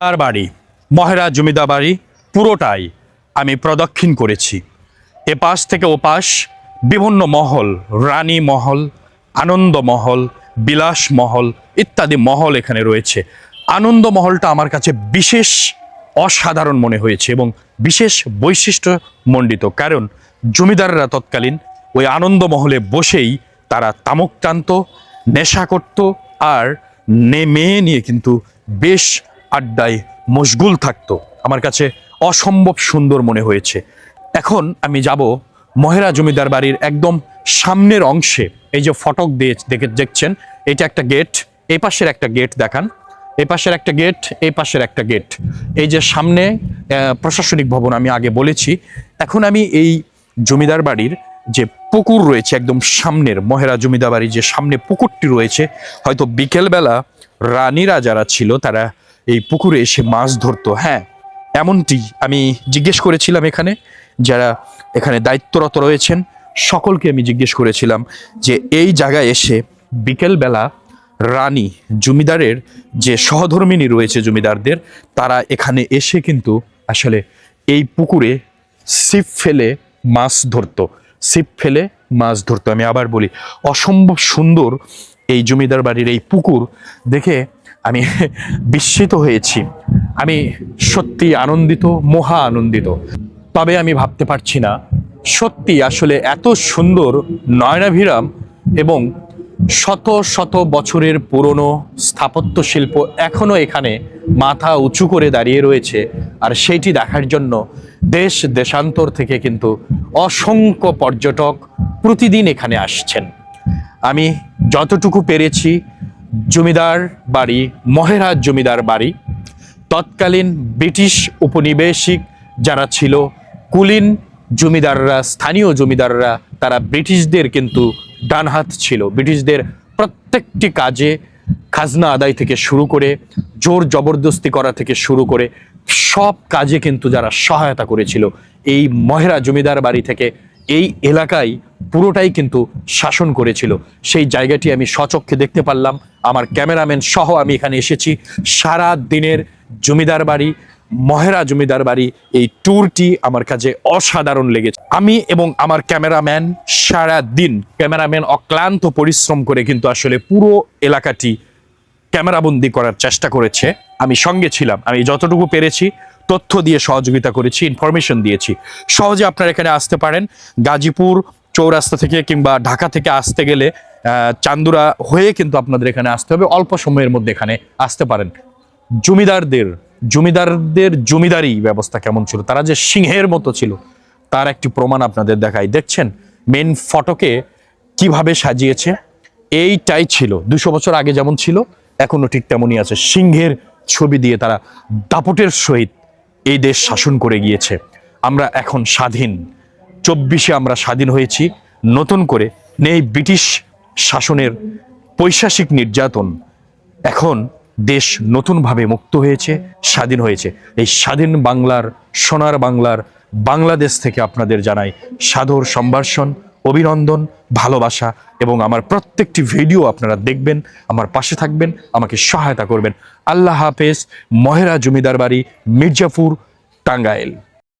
তার বাড়ি, মহেরা জমিদার বাড়ি পুরোটাই আমি প্রদক্ষিণ করেছি। এপাশ থেকে ওপাশ বিভিন্ন মহল, রানী মহল, আনন্দ মহল, বিলাস মহল ইত্যাদি মহল এখানে রয়েছে। আনন্দ মহলটা আমার কাছে বিশেষ অসাধারণ মনে হয়েছে এবং বিশেষ বৈশিষ্ট্য মণ্ডিত, কারণ জমিদাররা তৎকালীন ওই আনন্দ মহলে বসেই তারা তামুক টানত নেশা করত আর নেমে নিয়ে কিন্তু বেশ আড্ডায় মশগুল থাকতো। আমার কাছে অসম্ভব সুন্দর মনে হয়েছে। এখন আমি যাব মহেরা জমিদার বাড়ির একদম সামনের অংশে। এই যে ফটক দিয়ে দেখে দেখছেন, এটা একটা গেট এই পাশের একটা গেট দেখান। এই পাশের একটা গেট এই পাশের একটা গেট। এই যে সামনে প্রশাসনিক ভবন আমি আগে বলেছি। এখন আমি এই জমিদার বাড়ির যে পুকুর রয়েছে একদম সামনের, মহেরা জমিদার বাড়ির যে সামনে পুকুরটি রয়েছে, হয়তো বিকেলবেলা রানীরা যারা ছিল, তারা এই পুকুরে এসে মাছ ধরতো। হ্যাঁ এমনটি আমি জিজ্ঞেস করেছিলাম এখানে, যারা এখানে দায়িত্বরত রয়েছেন, সকলকে আমি জিজ্ঞেস করেছিলাম যে এই জায়গায় এসে বিকেলবেলা রানী জমিদারের যে সহধর্মিনী রয়েছে জমিদারদের, তারা এখানে এসে কিন্তু আসলে এই পুকুরে ছিপ ফেলে মাছ ধরতো। ছিপ ফেলে মাছ ধরতো। আমি আবার বলি, অসম্ভব সুন্দর এই জমিদার বাড়ির এই পুকুর দেখে আমি বিস্মিত হয়েছি। আমি সত্যি আনন্দিত, মহা আনন্দিত। তবে আমি ভাবতে পারছি না, সত্যি আসলে এত সুন্দর নয়নাভিরাম এবং শত শত বছরের পুরনো স্থাপত্য শিল্প এখনও এখানে মাথা উঁচু করে দাঁড়িয়ে রয়েছে। আর সেইটি দেখার জন্য দেশ দেশান্তর থেকে কিন্তু অসংখ্য পর্যটক প্রতিদিন এখানে আসছেন। আমি যতটুকু পেরেছি, জমিদার বাড়ি, মহেরাজ জমিদার বাড়ি, তৎকালীন ব্রিটিশ উপনিবেশিক যারা ছিল, কুলিন জমিদাররা, স্থানীয় জমিদাররা, তারা ব্রিটিশদের কিন্তু ডানহাত ছিল। ব্রিটিশদের প্রত্যেকটি কাজে খাজনা আদায় থেকে শুরু করে, জোর জবরদস্তি করা থেকে শুরু করে, সব কাজে কিন্তু যারা সহায়তা করেছিল, এই মহেরা জমিদার বাড়ি থেকে এই এলাকায় পুরোটাই কিন্তু শাসন করেছিল। সেই জায়গাটি আমি সচক্ষে দেখতে পারলাম। আমার ক্যামেরাম্যান সহ আমি এখানে এসেছি। সারা দিনের জমিদার বাড়ি, মহেরা জমিদার বাড়ি, এই ট্যুরটি আমার কাছে অসাধারণ লেগেছে। আমি এবং আমার ক্যামেরাম্যান সারা দিন, ক্যামেরাম্যান অক্লান্ত পরিশ্রম করে কিন্তু আসলে পুরো এলাকাটি ক্যামেরাবন্দি করার চেষ্টা করেছে। আমি সঙ্গে ছিলাম। আমি যতটুকু পেরেছি, তথ্য দিয়ে সহযোগিতা করেছি ইনফরমেশন দিয়েছি। সহজে আপনারা এখানে আসতে পারেন। গাজীপুর চৌরাস্তা থেকে কিংবা ঢাকা থেকে আসতে গেলে চান্দুরা হয়ে কিন্তু আপনাদের এখানে আসতে হবে। অল্প সময়ের মধ্যে এখানে আসতে পারেন। জমিদারদের জমিদারদের জমিদারি ব্যবস্থা কেমন ছিল? তারা যে সিংহের মতো ছিল, তার একটি প্রমাণ আপনাদের দেখাই। দেখছেন মেন ফটোকে কীভাবে সাজিয়েছে? এইটাই ছিল। দুশো বছর আগে যেমন ছিল, এখনও ঠিক তেমনই আছে। সিংহের ছবি দিয়ে তারা দাপটের সহিত এই দেশ শাসন করে গিয়েছে। আমরা এখন স্বাধীন। চব্বিশে আমরা স্বাধীন হয়েছি। নতুন করে নেই ব্রিটিশ শাসনের পৈশাসিক নির্যাতন। এখন দেশ নতুনভাবে মুক্ত হয়েছে, স্বাধীন হয়েছে। এই স্বাধীন বাংলার, সোনার বাংলার, বাংলাদেশ থেকে আপনাদের জানাই সাদর সম্ভাষণ, অভিনন্দন, ভালোবাসা এবং আমার প্রত্যেকটি ভিডিও আপনারা দেখবেন, আমার পাশে থাকবেন, আমাকে সহায়তা করবেন। আল্লাহ হাফেজ, মহেরা জমিদার বাড়ি, মির্জাপুর, টাঙ্গাইল।